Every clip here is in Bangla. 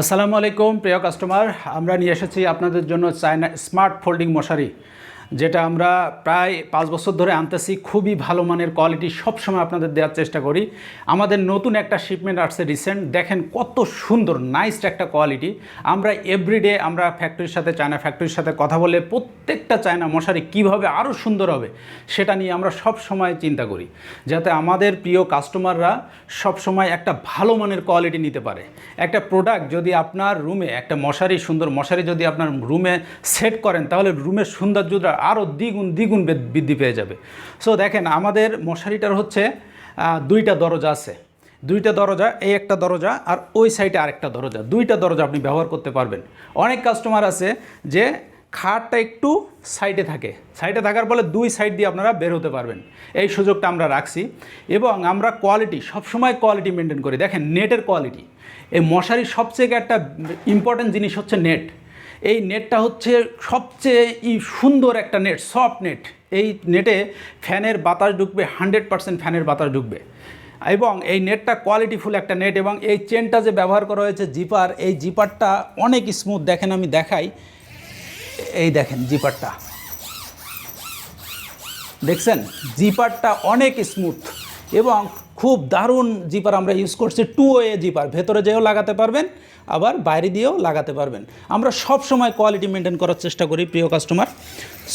আসসালামু আলাইকুম প্রিয় কাস্টমার। আমরা নিয়ে এসেছি আপনাদের জন্য চায়না স্মার্ট ফোল্ডিং মশারি। যেটা আমরা প্রায় পাঁচ বছর ধরে আনতেছি, খুবই ভালো মানের কোয়ালিটি সবসময় আপনাদের দেওয়ার চেষ্টা করি। আমাদের নতুন একটা শিপমেন্ট আসছে রিসেন্ট দেখেন কত সুন্দর নাইস একটা কোয়ালিটি আমরা এভরিডে আমরা ফ্যাক্টরির সাথে চায়না ফ্যাক্টরির সাথে কথা বলে প্রত্যেকটা চায়না মশারি কীভাবে আরও সুন্দর হবে, সেটা নিয়ে আমরা সব সময় চিন্তা করি। যাতে আমাদের প্রিয় কাস্টমাররা সব সময় একটা ভালো মানের কোয়ালিটি নিতে পারে। একটা প্রোডাক্ট যদি আপনার রুমে একটা মশারি, সুন্দর মশারি যদি আপনার রুমে সেট করেন, তাহলে রুমের সৌন্দর্যটা আরও দ্বিগুণ দ্বিগুণ বৃদ্ধি পেয়ে যাবে। সো দেখেন, আমাদের মশারিটার হচ্ছে দুইটা দরজা আছে। দুইটা দরজা, এই একটা দরজা আর ওই সাইডে আরেকটা দরজা। দুইটা দরজা আপনি ব্যবহার করতে পারবেন। অনেক কাস্টমার আছে যে খাটটা একটু সাইডে থাকে। সাইডে থাকার ফলে দুই সাইড দিয়ে আপনারা বের হতে পারবেন। এই সুযোগটা আমরা রাখছি। এবং আমরা কোয়ালিটি, সবসময় কোয়ালিটি মেনটেন করি। দেখেন, নেটের কোয়ালিটি। এই মশারির সবচেয়ে একটা ইম্পর্ট্যান্ট জিনিস হচ্ছে নেট। এই নেটটা হচ্ছে সবচেয়ে সুন্দর একটা নেট সফট নেট। এই নেটে ফ্যানের বাতাস ঢুকবে হান্ড্রেড পার্সেন্ট ফ্যানের বাতাস ঢুকবে। এবং এই নেটটা কোয়ালিটিফুল একটা নেট এবং এই চেনটা যে ব্যবহার করা হয়েছে জিপার, এই জিপারটা অনেক স্মুথ দেখেন আমি দেখাই। এই দেখেন জিপারটা। দেখছেন? জিপারটা অনেক স্মুথ এবং খুব দারুণ জিপার আমরা ইউজ করছি টু ওয়ে জিপার ভেতরে যেও লাগাতে পারবেন, আবার বাইরে দিয়েও লাগাতে পারবেন। আমরা সব সময় কোয়ালিটি মেনটেন করার চেষ্টা করি, প্রিয় কাস্টমার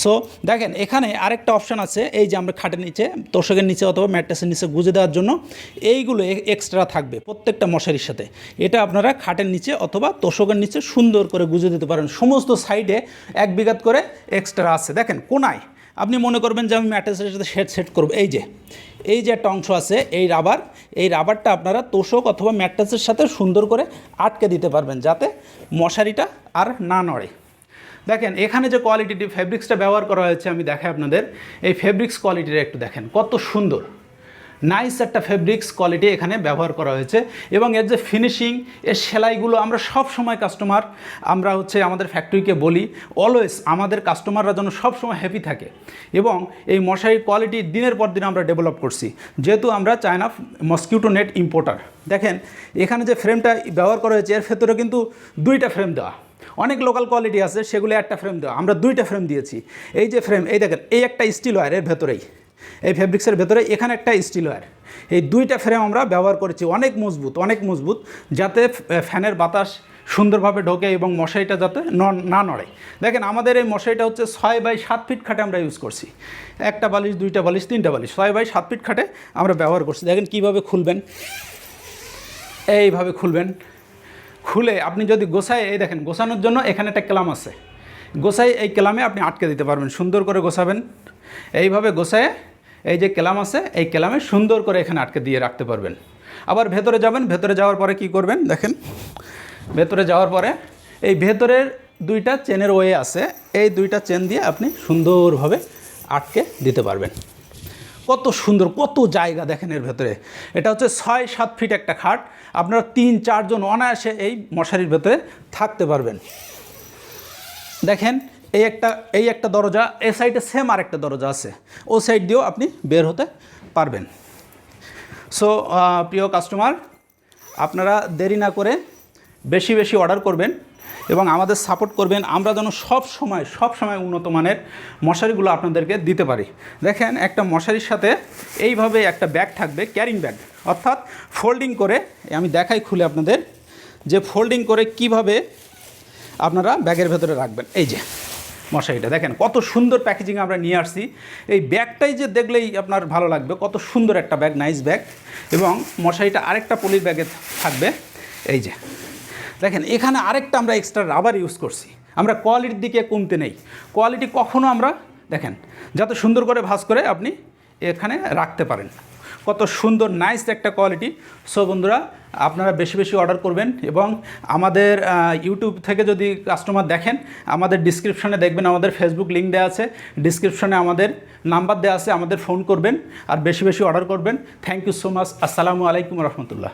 সো দেখেন, এখানে আরেকটা অপশান আছে, এই যে আমরা খাটের নিচে, তোষকের নিচে অথবা ম্যাট্রেসের নিচে গুঁজে দেওয়ার জন্য, এইগুলো এক্সট্রা থাকবে প্রত্যেকটা মশারির সাথে। এটা আপনারা খাটের নিচে অথবা তোষকের নিচে সুন্দর করে গুঁজে দিতে পারেন। সমস্ত সাইডে এক বিঘাত করে এক্সট্রা আছে। দেখেন, কোনায় আপনি মনে করবেন যে আমি ম্যাট্রেসের সাথে সেট সেট করব। এই যে এই যে একটা অংশ আছে, এই রাবার, এই রাবারটা আপনারা তোষক অথবা ম্যাট্রেসের সাথে সুন্দর করে আটকে দিতে পারবেন যাতে মশারিটা আর না নড়ে। দেখেন, এখানে যে কোয়ালিটিটি ফেব্রিক্সটা ব্যবহার করা হয়েছে, আমি দেখাই আপনাদের। এই ফেব্রিক্স কোয়ালিটিটা একটু দেখেন, কত সুন্দর। নাইস একটা ফেব্রিক্স কোয়ালিটি এখানে ব্যবহার করা হয়েছে। এবং এর যে ফিনিশিং এর সেলাইগুলো আমরা সব সময় কাস্টমার আমরা হচ্ছে আমাদের ফ্যাক্টরিকে বলি অলওয়েজ আমাদের কাস্টমাররা যেন সব সময় হ্যাপি থাকে। এবং এই মশারির কোয়ালিটি দিনের পর দিন আমরা ডেভেলপ করছি। যেহেতু আমরা চায়না মসকিউটো নেট ইম্পোর্টার দেখেন, এখানে যে ফ্রেমটা ব্যবহার করা হয়েছে, এর ভেতরে কিন্তু দুইটা ফ্রেম দেওয়া। অনেক লোকাল কোয়ালিটি আছে, সেগুলো একটা ফ্রেম দেওয়া। আমরা দুইটা ফ্রেম দিয়েছি। এই যে ফ্রেম এই দেখেন, এই একটা স্টিল ওয়্যার এর ভেতরেই। এই ফেব্রিক্সের ভেতরে এখানে একটা স্টিল ওয়্যার এই দুইটা ফ্রেম আমরা ব্যবহার করেছি, অনেক মজবুত অনেক মজবুত, যাতে ফ্যানের বাতাস সুন্দরভাবে ঢোকে এবং মশারিটা যাতে ন- নড়ে। দেখেন, আমাদের এই মশারিটা হচ্ছে ছয় বাই সাত ফিট খাটে আমরা ইউজ করছি। একটা বালিশ, দুইটা বালিশ, তিনটা বালিশ, ছয় বাই সাত ফিট খাটে আমরা ব্যবহার করছি। দেখেন, কীভাবে খুলবেন? এইভাবে খুলবেন। খুলে আপনি যদি গোছায়, এই দেখেন, গোছানোর জন্য এখানে একটা ক্লাম আছে। গোছাই এই ক্লামে আপনি আটকে দিতে পারবেন, সুন্দর করে গোসাবেন। এইভাবে গোছায় এই যে ক্লাম আছে, এই ক্লামে সুন্দর করে এখানে আটকে দিয়ে রাখতে পারবেন। আবার ভেতরে যাবেন, ভেতরে যাওয়ার পরে কি করবেন দেখেন? ভেতরে যাওয়ার পরে এই ভেতরের দুইটা চেনের ওয়ে আছে, এই দুইটা চেন দিয়ে আপনি সুন্দরভাবে আটকে দিতে পারবেন। কত সুন্দর, কত জায়গা দেখেন এর ভেতরে। এটা হচ্ছে ছয় সাত ফিট একটা খাট, আপনারা তিন চারজন অনায়াসে এই মশারির ভেতরে থাকতে পারবেন। দেখেন, এই একটা এই একটা দরজা এ সাইডে সেম আর একটা দরজা আছে। ও সাইড দিয়েও আপনি বের হতে পারবেন। সো প্রিয় কাস্টমার আপনারা দেরি না করে বেশি বেশি অর্ডার করবেন এবং আমাদের সাপোর্ট করবেন। আমরা যেন সব সময় সব সময় উন্নত মানের মশারিগুলো আপনাদেরকে দিতে পারি। দেখেন, একটা মশারির সাথে এইভাবে একটা ব্যাগ থাকবে ক্যারিং ব্যাগ অর্থাৎ ফোল্ডিং করে, আমি দেখাই খুলে আপনাদের, যে ফোল্ডিং করে কীভাবে আপনারা ব্যাগের ভেতরে রাখবেন। এই যে মশারিটা দেখেন, কত সুন্দর প্যাকেজিং আমরা নিয়ে আসছি। এই ব্যাগটাই যে দেখলেই আপনার ভালো লাগবে, কত সুন্দর একটা ব্যাগ নাইস ব্যাগ এবং মশারিটা আরেকটা পলির ব্যাগে থাকবে। এই যে, দেখেন, এখানে আরেকটা আমরা এক্সট্রা রাবার ইউজ করছি। আমরা কোয়ালিটির দিকে কমতে নেই। কোয়ালিটি কখনও আমরা, দেখেন, যাতে সুন্দর করে ভাঁজ করে আপনি এখানে রাখতে পারেন। কত সুন্দর নাইস একটা কোয়ালিটি সো বন্ধুরা, আপনারা বেশি বেশি অর্ডার করবেন এবং আমাদের ইউটিউব থেকে যদি কাস্টমার দেখেন, আমাদের ডিসক্রিপশানে দেখবেন, আমাদের ফেসবুক লিঙ্ক দেওয়া আছে। ডিসক্রিপশানে আমাদের নাম্বার দেওয়া আছে, আমাদের ফোন করবেন আর বেশি বেশি অর্ডার করবেন। থ্যাংক ইউ সো মাচ আসসালামু আলাইকুম রহমতুল্লাহ